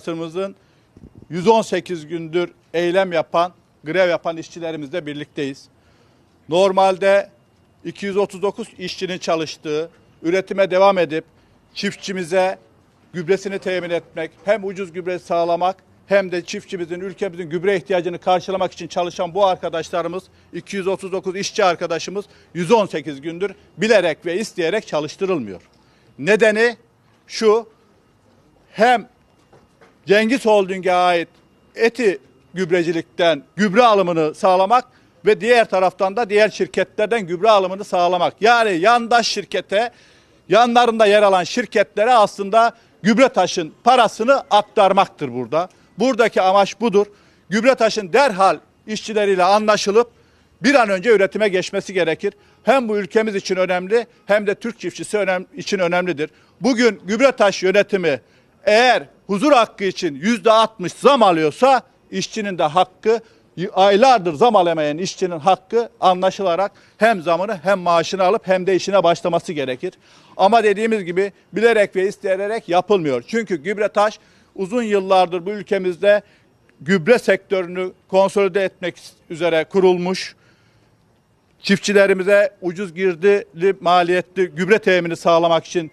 Sımızın 118 gündür eylem yapan, grev yapan işçilerimizle birlikteyiz. Normalde 239 işçinin çalıştığı, üretime devam edip çiftçimize gübresini temin etmek, hem ucuz gübre sağlamak hem de çiftçimizin, ülkemizin gübre ihtiyacını karşılamak için çalışan bu arkadaşlarımız, 239 işçi arkadaşımız 118 gündür bilerek ve isteyerek çalıştırılmıyor. Nedeni şu, hem Cengiz Holding'e ait eti gübrecilikten gübre alımını sağlamak ve diğer taraftan da diğer şirketlerden gübre alımını sağlamak. Yani yandaş şirkete, yanlarında yer alan şirketlere aslında gübre taşın parasını aktarmaktır burada. Buradaki amaç budur. Gübre taşın derhal işçileriyle anlaşılıp bir an önce üretime geçmesi gerekir. Hem bu ülkemiz için önemli hem de Türk çiftçisi önem, için önemlidir. Bugün Gübretaş yönetimi eğer huzur hakkı için yüzde 60 zam alıyorsa işçinin de hakkı aylardır zam alamayan işçinin hakkı anlaşılarak hem zamını hem maaşını alıp hem de işine başlaması gerekir. Ama dediğimiz gibi bilerek ve isteyerek yapılmıyor. Çünkü Gübretaş uzun yıllardır bu ülkemizde gübre sektörünü konsolide etmek üzere kurulmuş çiftçilerimize ucuz girdili maliyetli gübre temini sağlamak için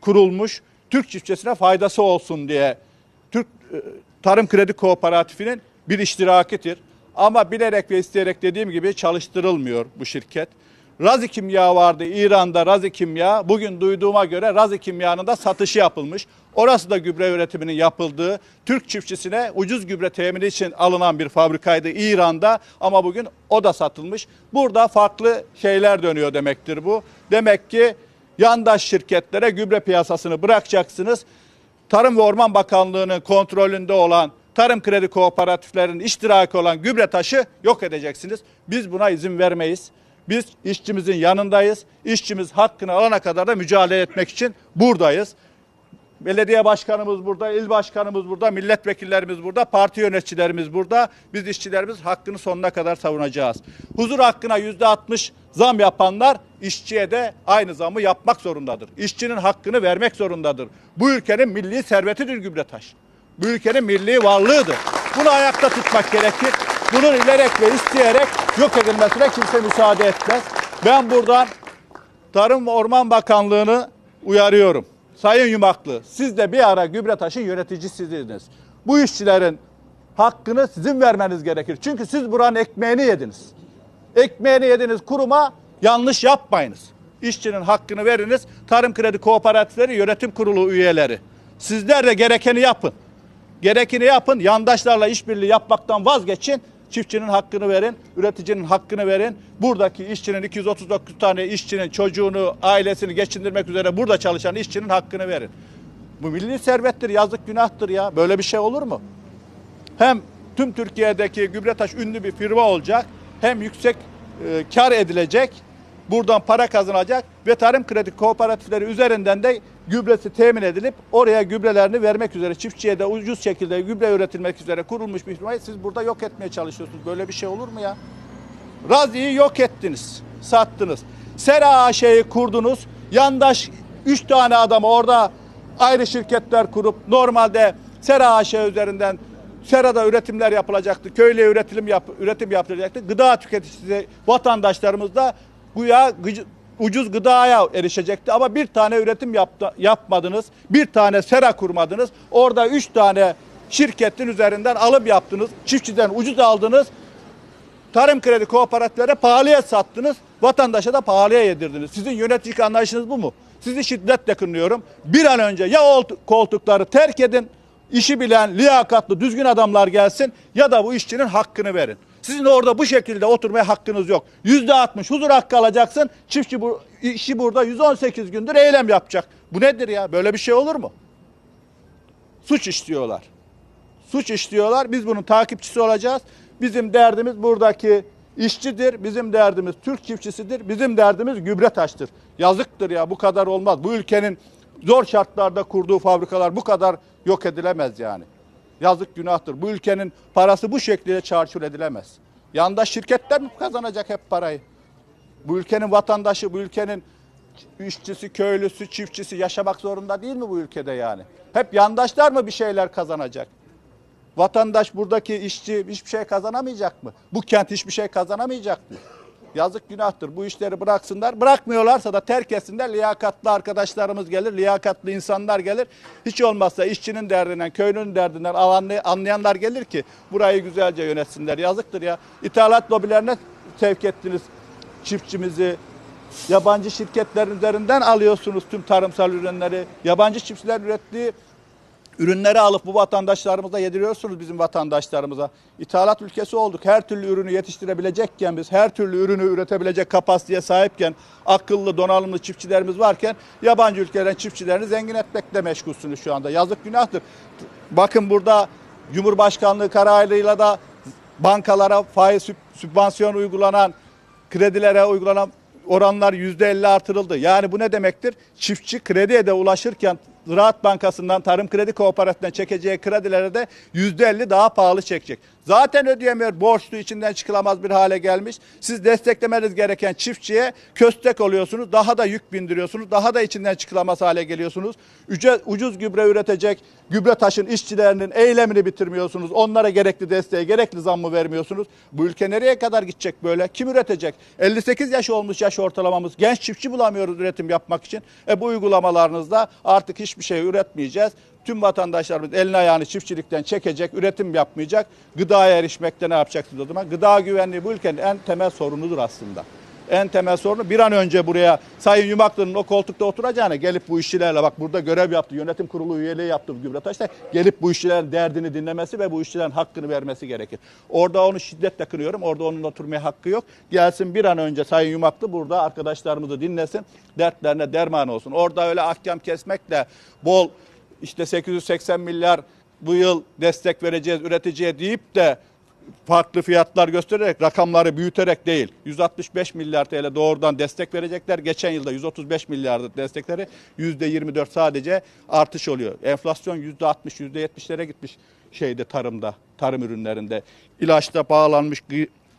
kurulmuş Türk çiftçisine faydası olsun diye Türk e, Tarım Kredi Kooperatifinin bir iştirakidir. Ama bilerek ve isteyerek dediğim gibi çalıştırılmıyor bu şirket. Razi Kimya vardı İran'da Razi Kimya. Bugün duyduğuma göre Razi Kimya'nın da satışı yapılmış. Orası da gübre üretiminin yapıldığı, Türk çiftçisine ucuz gübre temini için alınan bir fabrikaydı İran'da ama bugün o da satılmış. Burada farklı şeyler dönüyor demektir bu. Demek ki yandaş şirketlere gübre piyasasını bırakacaksınız. Tarım ve Orman Bakanlığı'nın kontrolünde olan tarım kredi kooperatiflerinin iştiraki olan gübre taşı yok edeceksiniz. Biz buna izin vermeyiz. Biz işçimizin yanındayız. İşçimiz hakkını alana kadar da mücadele etmek için buradayız. Belediye başkanımız burada, il başkanımız burada, milletvekillerimiz burada, parti yöneticilerimiz burada. Biz işçilerimiz hakkını sonuna kadar savunacağız. Huzur hakkına yüzde 60 zam yapanlar işçiye de aynı zamı yapmak zorundadır. İşçinin hakkını vermek zorundadır. Bu ülkenin milli servetidir Gübretaş. Bu ülkenin milli varlığıdır. Bunu ayakta tutmak gerekir. Bunun ilerek ve isteyerek yok edilmesine kimse müsaade etmez. Ben buradan Tarım ve Orman Bakanlığı'nı uyarıyorum. Sayın Yumaklı, siz de bir ara Gübretaş'ın yöneticisiniz. Bu işçilerin hakkını sizin vermeniz gerekir. Çünkü siz buranın ekmeğini yediniz. Ekmeğini yediniz kuruma yanlış yapmayınız. İşçinin hakkını veriniz. Tarım Kredi Kooperatifleri Yönetim Kurulu üyeleri. Sizler de gerekeni yapın. Gerekeni yapın. Yandaşlarla işbirliği yapmaktan vazgeçin. Çiftçinin hakkını verin, üreticinin hakkını verin. Buradaki işçinin 239 tane işçinin çocuğunu, ailesini geçindirmek üzere burada çalışan işçinin hakkını verin. Bu milli servettir, yazık günahtır ya. Böyle bir şey olur mu? Hem tüm Türkiye'deki Gübretaş ünlü bir firma olacak, hem yüksek e, kar edilecek, buradan para kazanacak ve tarım kredi kooperatifleri üzerinden de gübresi temin edilip oraya gübrelerini vermek üzere çiftçiye de ucuz şekilde gübre üretilmek üzere kurulmuş bir firmayı siz burada yok etmeye çalışıyorsunuz. Böyle bir şey olur mu ya? Razi'yi yok ettiniz, sattınız. Sera AŞ'yi kurdunuz. Yandaş 3 tane adam orada ayrı şirketler kurup normalde Sera AŞ üzerinden Serada üretimler yapılacaktı. Köylüye üretim yap, üretim yapılacaktı. Gıda tüketicisi vatandaşlarımız da güya ucuz gıdaya erişecekti ama bir tane üretim yaptı, yapmadınız. Bir tane sera kurmadınız. Orada üç tane şirketin üzerinden alım yaptınız. Çiftçiden ucuz aldınız. Tarım kredi kooperatiflere pahalıya sattınız. Vatandaşa da pahalıya yedirdiniz. Sizin yöneticilik anlayışınız bu mu? Sizi şiddetle kınıyorum. Bir an önce ya koltukları terk edin, işi bilen, liyakatlı, düzgün adamlar gelsin ya da bu işçinin hakkını verin. Sizin orada bu şekilde oturmaya hakkınız yok. Yüzde altmış huzur hakkı alacaksın. Çiftçi bu, işi burada 118 gündür eylem yapacak. Bu nedir ya? Böyle bir şey olur mu? Suç işliyorlar. Suç işliyorlar. Biz bunun takipçisi olacağız. Bizim derdimiz buradaki işçidir. Bizim derdimiz Türk çiftçisidir. Bizim derdimiz gübre taştır. Yazıktır ya bu kadar olmaz. Bu ülkenin zor şartlarda kurduğu fabrikalar bu kadar yok edilemez yani. Yazık günahtır. Bu ülkenin parası bu şekilde çarçur edilemez. Yandaş şirketler mi kazanacak hep parayı? Bu ülkenin vatandaşı, bu ülkenin işçisi, köylüsü, çiftçisi yaşamak zorunda değil mi bu ülkede yani? Hep yandaşlar mı bir şeyler kazanacak? Vatandaş buradaki işçi hiçbir şey kazanamayacak mı? Bu kent hiçbir şey kazanamayacak mı? Yazık günahtır. Bu işleri bıraksınlar. Bırakmıyorlarsa da terk etsinler. Liyakatlı arkadaşlarımız gelir, liyakatlı insanlar gelir. Hiç olmazsa işçinin derdinden, köylünün derdinden anlayanlar gelir ki burayı güzelce yönetsinler. Yazıktır ya. İthalat lobilerine sevk ettiniz çiftçimizi. Yabancı şirketlerin üzerinden alıyorsunuz tüm tarımsal ürünleri. Yabancı çiftçiler ürettiği ürünleri alıp bu vatandaşlarımıza yediriyorsunuz bizim vatandaşlarımıza. İthalat ülkesi olduk. Her türlü ürünü yetiştirebilecekken biz, her türlü ürünü üretebilecek kapasiteye sahipken, akıllı, donanımlı çiftçilerimiz varken yabancı ülkelerin çiftçilerini zengin etmekle meşgulsünüz şu anda. Yazık günahtır. Bakın burada Cumhurbaşkanlığı kararıyla da bankalara faiz süb- sübvansiyon uygulanan, kredilere uygulanan oranlar yüzde elli artırıldı. Yani bu ne demektir? Çiftçi krediye de ulaşırken Ziraat Bankası'ndan, Tarım Kredi Kooperatifinden çekeceği kredilere de yüzde elli daha pahalı çekecek. Zaten ödeyemiyor, borçlu içinden çıkılamaz bir hale gelmiş. Siz desteklemeniz gereken çiftçiye köstek oluyorsunuz, daha da yük bindiriyorsunuz, daha da içinden çıkılamaz hale geliyorsunuz. Üce, ucuz gübre üretecek gübre taşın işçilerinin eylemini bitirmiyorsunuz. Onlara gerekli desteği, gerekli zammı vermiyorsunuz. Bu ülke nereye kadar gidecek böyle? Kim üretecek? 58 yaş olmuş yaş ortalamamız. Genç çiftçi bulamıyoruz üretim yapmak için. E bu uygulamalarınızda artık hiçbir şey üretmeyeceğiz. Tüm vatandaşlarımız elini ayağını çiftçilikten çekecek, üretim yapmayacak. Gıdaya erişmekte ne yapacaksınız o zaman? Gıda güvenliği bu ülkenin en temel sorunudur aslında. En temel sorunu bir an önce buraya Sayın Yumaklı'nın o koltukta oturacağına gelip bu işçilerle bak burada görev yaptı, yönetim kurulu üyeliği yaptı bu Gübretaş'ta gelip bu işçilerin derdini dinlemesi ve bu işçilerin hakkını vermesi gerekir. Orada onu şiddetle kınıyorum. Orada onun oturmaya hakkı yok. Gelsin bir an önce Sayın Yumaklı burada arkadaşlarımızı dinlesin. Dertlerine derman olsun. Orada öyle ahkam kesmekle bol işte 880 milyar bu yıl destek vereceğiz üreticiye deyip de farklı fiyatlar göstererek rakamları büyüterek değil 165 milyar TL doğrudan destek verecekler. Geçen yılda 135 milyardı destekleri %24 sadece artış oluyor. Enflasyon %60 %70'lere gitmiş şeyde tarımda tarım ürünlerinde. İlaçta pahalanmış,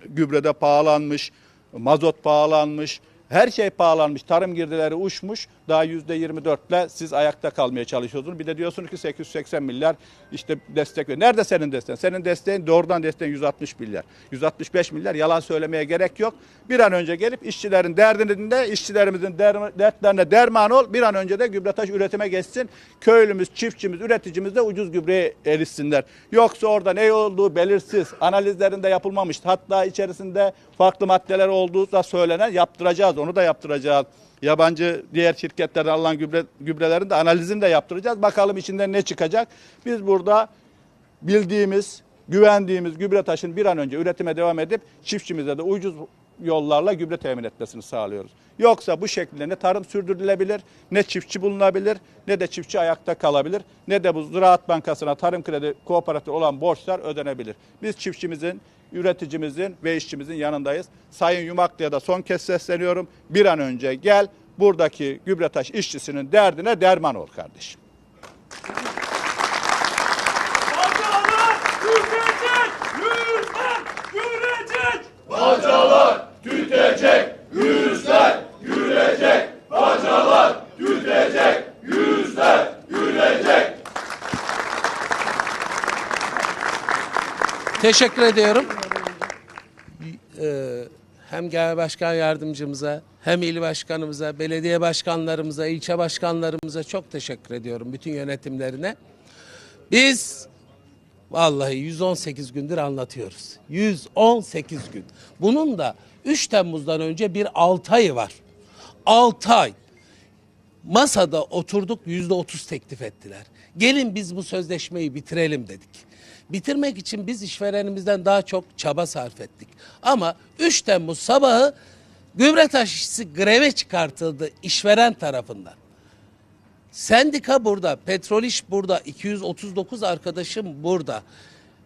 gübrede pahalanmış, mazot pahalanmış. Her şey pahalanmış. Tarım girdileri uçmuş. Daha yüzde 24'le siz ayakta kalmaya çalışıyorsunuz. Bir de diyorsunuz ki 880 milyar işte destek ver. Nerede senin desteğin? Senin desteğin doğrudan desteğin 160 milyar. 165 milyar yalan söylemeye gerek yok. Bir an önce gelip işçilerin derdini dinle, işçilerimizin der- dertlerine derman ol. Bir an önce de gübretaş üretime geçsin. Köylümüz, çiftçimiz, üreticimiz de ucuz gübreye erişsinler. Yoksa orada ne olduğu belirsiz. Analizlerinde yapılmamış. Hatta içerisinde farklı maddeler olduğu da söylenen yaptıracağız. Onu da yaptıracağız. Yabancı diğer şirketlerden alınan gübre, gübrelerin de analizini de yaptıracağız. Bakalım içinden ne çıkacak. Biz burada bildiğimiz, güvendiğimiz gübre taşın bir an önce üretime devam edip çiftçimize de ucuz yollarla gübre temin etmesini sağlıyoruz. Yoksa bu şekilde ne tarım sürdürülebilir, ne çiftçi bulunabilir, ne de çiftçi ayakta kalabilir, ne de bu Ziraat Bankası'na tarım kredi kooperatif olan borçlar ödenebilir. Biz çiftçimizin, üreticimizin ve işçimizin yanındayız. Sayın Yumaklı'ya da son kez sesleniyorum. Bir an önce gel buradaki gübretaş işçisinin derdine derman ol kardeşim. Bacalar tükecek, yüzler gülecek. Teşekkür ediyorum. Hem genel başkan yardımcımıza, hem il başkanımıza, belediye başkanlarımıza, ilçe başkanlarımıza çok teşekkür ediyorum. Bütün yönetimlerine. Biz vallahi 118 gündür anlatıyoruz. 118 gün. Bunun da 3 Temmuz'dan önce bir 6 ayı var. 6 ay masada oturduk yüzde otuz teklif ettiler. Gelin biz bu sözleşmeyi bitirelim dedik. Bitirmek için biz işverenimizden daha çok çaba sarf ettik. Ama 3 Temmuz sabahı Gübretaş işçisi greve çıkartıldı işveren tarafından. Sendika burada, petrol iş burada, 239 arkadaşım burada.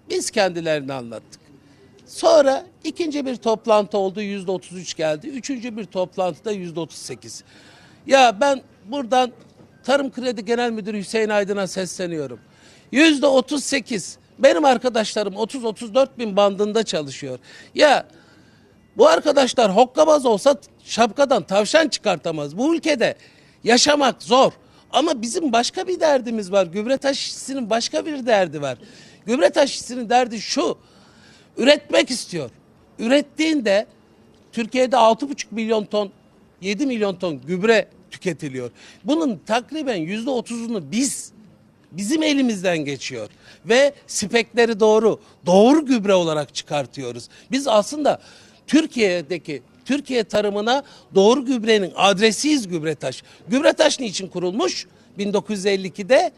Biz kendilerini anlattık. Sonra ikinci bir toplantı oldu yüzde 33 geldi. Üçüncü bir toplantıda yüzde 38. Ya ben buradan Tarım Kredi Genel Müdürü Hüseyin Aydın'a sesleniyorum. Yüzde 38. Benim arkadaşlarım 30-34 bin bandında çalışıyor. Ya Bu arkadaşlar hokkabaz olsa şapkadan tavşan çıkartamaz. Bu ülkede yaşamak zor. Ama bizim başka bir derdimiz var. Gübre taşıyıcısının başka bir derdi var. Gübre taşıyıcısının derdi şu. Üretmek istiyor. Ürettiğinde Türkiye'de 6,5 milyon ton 7 milyon ton gübre tüketiliyor. Bunun takriben yüzde otuzunu biz bizim elimizden geçiyor ve spekleri doğru doğru gübre olarak çıkartıyoruz. Biz aslında Türkiye'deki Türkiye tarımına doğru gübrenin adresiyiz Gübretaş. Gübretaş niçin kurulmuş? 1952'de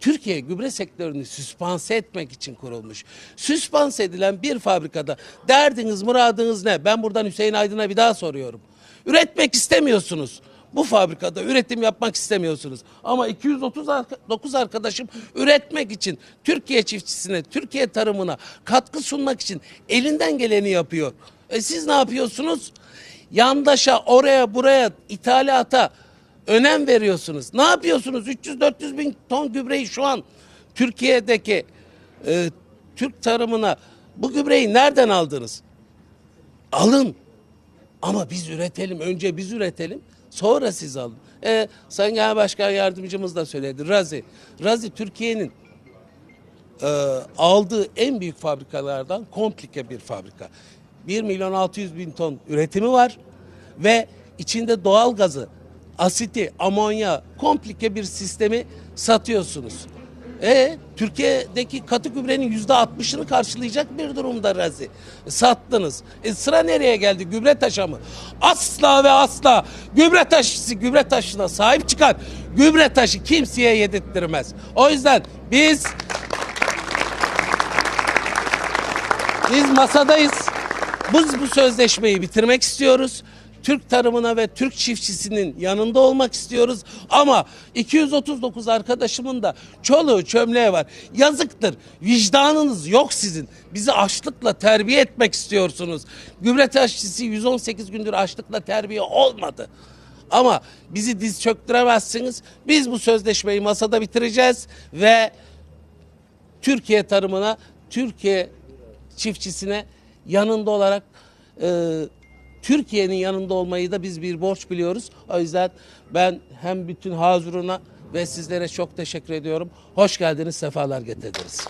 Türkiye gübre sektörünü süspanse etmek için kurulmuş. Süspanse edilen bir fabrikada derdiniz, muradınız ne? Ben buradan Hüseyin Aydın'a bir daha soruyorum. Üretmek istemiyorsunuz. Bu fabrikada üretim yapmak istemiyorsunuz. Ama 239 arkadaşım üretmek için Türkiye çiftçisine, Türkiye tarımına katkı sunmak için elinden geleni yapıyor. E siz ne yapıyorsunuz? Yandaşa, oraya, buraya, ithalata önem veriyorsunuz. Ne yapıyorsunuz? 300-400 bin ton gübreyi şu an Türkiye'deki e, Türk tarımına bu gübreyi nereden aldınız? Alın. Ama biz üretelim. Önce biz üretelim. Sonra siz alın. E, Sayın Genel Başkan Yardımcımız da söyledi. Razi. Razi Türkiye'nin e, aldığı en büyük fabrikalardan komplike bir fabrika. 1 milyon 600 bin ton üretimi var ve içinde doğal gazı, asiti, amonya, komplike bir sistemi satıyorsunuz. E Türkiye'deki katı gübrenin yüzde altmışını karşılayacak bir durumda Razi. E, sattınız. E, sıra nereye geldi? Gübre taşa mı? Asla ve asla gübre taşısı gübre taşına sahip çıkar. Gübre taşı kimseye yedirttirmez. O yüzden biz Biz masadayız. Biz bu sözleşmeyi bitirmek istiyoruz. Türk tarımına ve Türk çiftçisinin yanında olmak istiyoruz. Ama 239 arkadaşımın da çoluğu çömleği var. Yazıktır. Vicdanınız yok sizin. Bizi açlıkla terbiye etmek istiyorsunuz. Gübre taşçısı 118 gündür açlıkla terbiye olmadı. Ama bizi diz çöktüremezsiniz. Biz bu sözleşmeyi masada bitireceğiz ve Türkiye tarımına, Türkiye çiftçisine yanında olarak e, Türkiye'nin yanında olmayı da biz bir borç biliyoruz. O yüzden ben hem bütün Hazuruna ve sizlere çok teşekkür ediyorum. Hoş geldiniz, sefalar getirdiniz.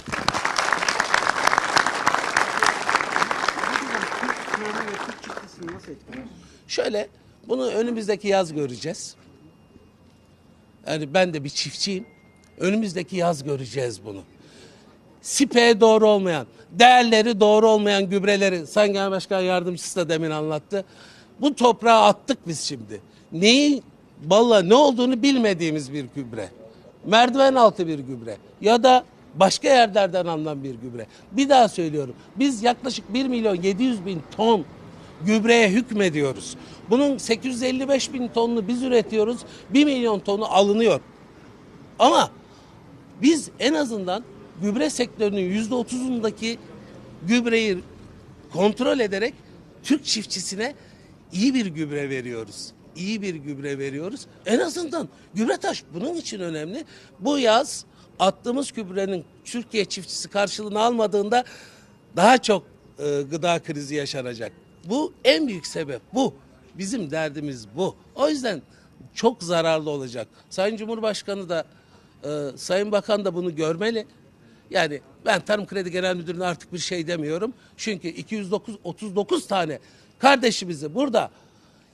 Şöyle bunu önümüzdeki yaz göreceğiz. Yani ben de bir çiftçiyim. Önümüzdeki yaz göreceğiz bunu. Sipe'ye doğru olmayan, değerleri doğru olmayan gübreleri Sayın Genel Başkan Yardımcısı da demin anlattı. Bu toprağa attık biz şimdi. Neyi, valla ne olduğunu bilmediğimiz bir gübre. Merdiven altı bir gübre ya da başka yerlerden alınan bir gübre. Bir daha söylüyorum. Biz yaklaşık 1 milyon 700 bin ton gübreye hükmediyoruz. Bunun 855 bin tonunu biz üretiyoruz. 1 milyon tonu alınıyor. Ama biz en azından gübre sektörünün yüzde otuzundaki gübreyi kontrol ederek Türk çiftçisine iyi bir gübre veriyoruz. İyi bir gübre veriyoruz. En azından gübre taş bunun için önemli. Bu yaz attığımız gübrenin Türkiye çiftçisi karşılığını almadığında daha çok e, gıda krizi yaşanacak. Bu en büyük sebep bu. Bizim derdimiz bu. O yüzden çok zararlı olacak. Sayın Cumhurbaşkanı da e, Sayın Bakan da bunu görmeli. Yani ben Tarım Kredi Genel Müdürü'ne artık bir şey demiyorum. Çünkü 209 39 tane kardeşimizi burada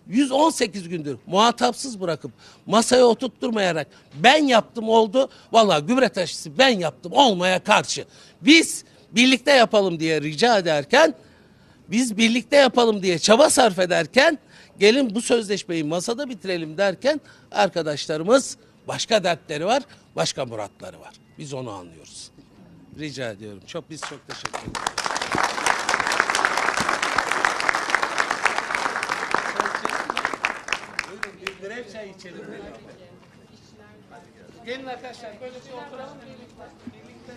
118 gündür muhatapsız bırakıp masaya oturtturmayarak ben yaptım oldu. Vallahi gübre taşısı ben yaptım olmaya karşı. Biz birlikte yapalım diye rica ederken biz birlikte yapalım diye çaba sarf ederken gelin bu sözleşmeyi masada bitirelim derken arkadaşlarımız başka dertleri var, başka muratları var. Biz onu anlıyoruz. Rica ediyorum. Çok biz çok teşekkür ederiz. Grev çay içelim. Gelin arkadaşlar böyle bir oturalım. Birlikte.